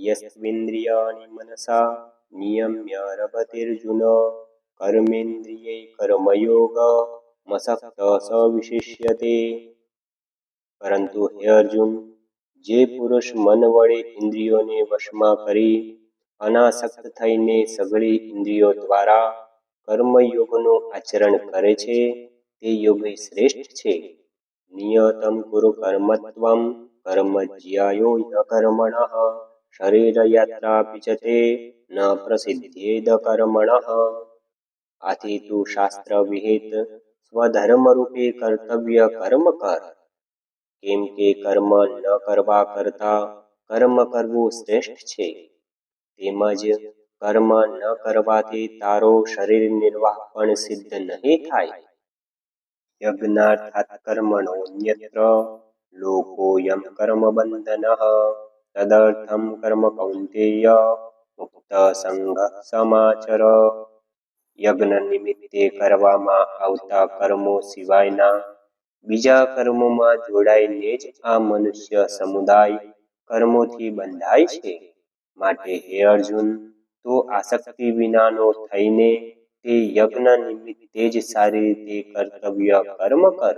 યસ્વિન્દ્રિયાણિ મનસા નિયમ્ય રભતેર્જુન કર્મેન્દ્રિય કર્મયોગ મસક્ત સ પરંતુ હે અર્જુન જે પુરુષ મન વડે ઇન્દ્રિયોને વશમાં કરી અનાસક્ત થઈને સગળી ઇન્દ્રિયો દ્વારા કર્મયોગનું આચરણ કરે છે તે યોગી શ્રેષ્ઠ છે નિયતમ કુરુ કર્મત્વમ કર્મ જ્યાયો યકર્મણઃ શરીરયાત્રાપી ચ ન પ્રસિદ્ધેદ કર્મણ આથી તું શાસ્ત્ર વિહિત સ્વધર્મરૂપે કર્તવ્ય કર્મ કર કેમ કે કર્મ ન કરવા કરતા કર્મ કરવું શ્રેષ્ઠ છે તેમજ કર્મ ન કરવાથી તારો શરીર નિર્વાહ પણ સિદ્ધ નહીં થાય યજ્ઞાર્થાત કર્મણો અન્યત્ર લોકો યમ કર્મ કૌન્તેય મુક્ત સંઘ સમાચર યજ્ઞ નિમિત્તે કરવામાં આવતા કર્મો સિવાયના બીજા કર્મોમાં જોડાઈને જ આ મનુષ્ય સમુદાય કર્મોથી બંધાય છે માટે હે અર્જુન તો આસક્તિ વિનાનો થઈને તે યજ્ઞ નિમિત્તે જ સારી રીતે કર્તવ્ય કર્મ કર